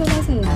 신청하세요.